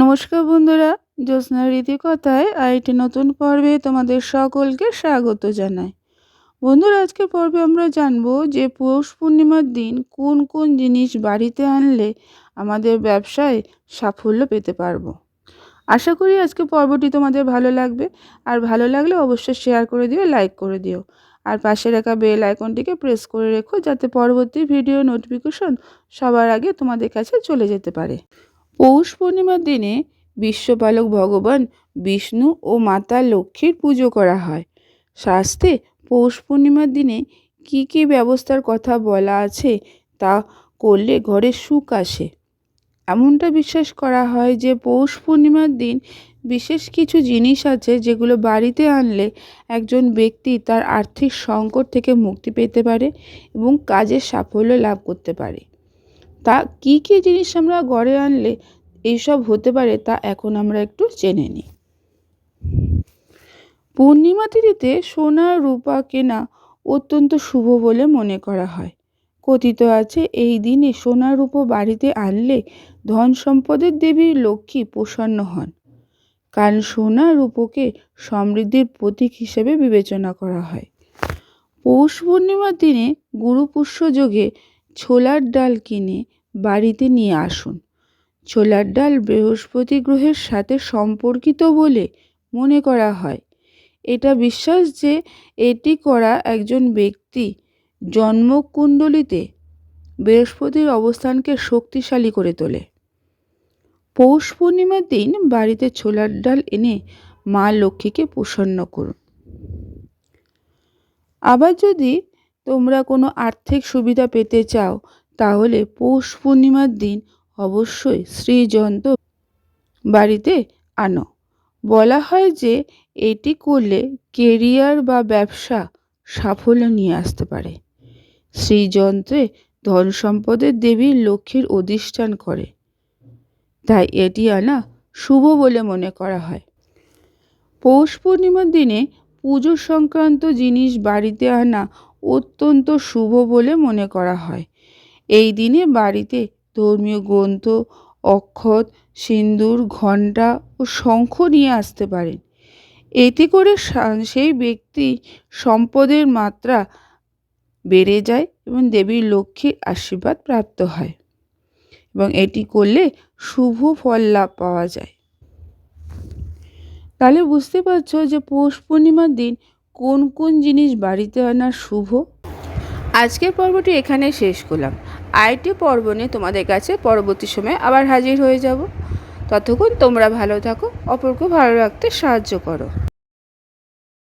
নমস্কার বন্ধুরা, জ্যোৎস্না রীতিকথায় আরেকটি নতুন পর্বে তোমাদের সকলকে স্বাগত জানাই। বন্ধুরা, আজকে পর্বে আমরা জানব যে পৌষ পূর্ণিমার দিন কোন কোন জিনিস বাড়িতে আনলে আমাদের ব্যবসায় সাফল্য পেতে পারব। আশা করি আজকে পর্বটি তোমাদের ভালো লাগবে, আর ভালো লাগলে অবশ্যই শেয়ার করে দিও, লাইক করে দিও। আর পাশে রাখা বেল আইকনটিকে প্রেস করে রেখো, যাতে পরবর্তী ভিডিও নোটিফিকেশন সবার আগে তোমাদের কাছে চলে যেতে পারে। পৌষ পূর্ণিমার দিনে বিশ্বপালক ভগবান বিষ্ণু ও মাতা লক্ষ্মীর পুজো করা হয়। শাস্ত্রে পৌষ পূর্ণিমার দিনে কি কি ব্যবস্থার কথা বলা আছে তা করলে ঘরে সুখ আসে? এমনটা বিশ্বাস করা হয় যে পৌষ পূর্ণিমার দিন বিশেষ কিছু জিনিস আছে যেগুলো বাড়িতে আনলে একজন ব্যক্তি তার আর্থিক সংকট থেকে মুক্তি পেতে পারে এবং কাজের সাফল্য লাভ করতে পারে। তা কি কি জিনিস আমরা ঘরে আনলে এইসব হতে পারে তা এখন আমরা একটু জেনে নিই। পূর্ণিমা তিথিতে সোনা, রূপা কেনা অত্যন্ত শুভ বলে মনে করা হয়। কথিত আছে, এই দিনে সোনা, রূপো বাড়িতে আনলে ধন সম্পদের দেবী লক্ষ্মী প্রসন্ন হন। কারণ সোনা, রূপকে সমৃদ্ধির প্রতীক হিসেবে বিবেচনা করা হয়। পৌষ পূর্ণিমার দিনে গুরুপুষ্য যোগে ছোলার ডাল কিনে বাড়িতে নিয়ে আসুন। ছোলার ডাল বৃহস্পতি গ্রহের সাথে সম্পর্কিত বলে মনে করা হয়। এটা বিশ্বাস যে এটি করা একজন ব্যক্তি জন্মকুণ্ডলিতে বৃহস্পতির অবস্থানকে শক্তিশালী করে তোলে। পৌষ পূর্ণিমার দিন বাড়িতে ছোলার ডাল এনে মা লক্ষ্মীকে প্রসন্ন করুন। আবার যদি তোমরা কোনো আর্থিক সুবিধা পেতে চাও তাহলে পৌষ পূর্ণিমার দিন অবশ্যই শ্রীযন্ত্র বাড়িতে আনো। বলা হয় যে এটি করলে কেরিয়ার বা ব্যবসা সাফল্য নিয়ে আসতে পারে। শ্রীযন্ত্রে ধন সম্পদের দেবী লক্ষ্মীর অধিষ্ঠান করে। তাই এটি আনা শুভ বলে মনে করা হয়। পৌষ পূর্ণিমার দিনে পুজো সংক্রান্ত জিনিস বাড়িতে আনা অত্যন্ত শুভ বলে মনে করা হয়। এই দিনে বাড়িতে ধর্মীয় গ্রন্থ, অক্ষত, সিন্দুর, ঘণ্টা ও শঙ্খ নিয়ে আসতে পারেন। এতে করে সেই ব্যক্তি সম্পদের মাত্রা বেড়ে যায় এবং দেবীর লক্ষ্মীর আশীর্বাদ প্রাপ্ত হয় এবং এটি করলে শুভ ফল লাভ পাওয়া যায়। তাহলে বুঝতে পারছ যে পৌষ পূর্ণিমার দিন কোন কোন জিনিস বাড়িতে আনা শুভ? আজকের পর্বটি এখানে শেষ করলাম। আরেকটি পর্ব নিয়ে তোমাদের কাছে পরবর্তী সময়ে আবার হাজির হয়ে যাব। ততক্ষণ তোমরা ভালো থাকো, অপরকে ভালো রাখতে সাহায্য করো।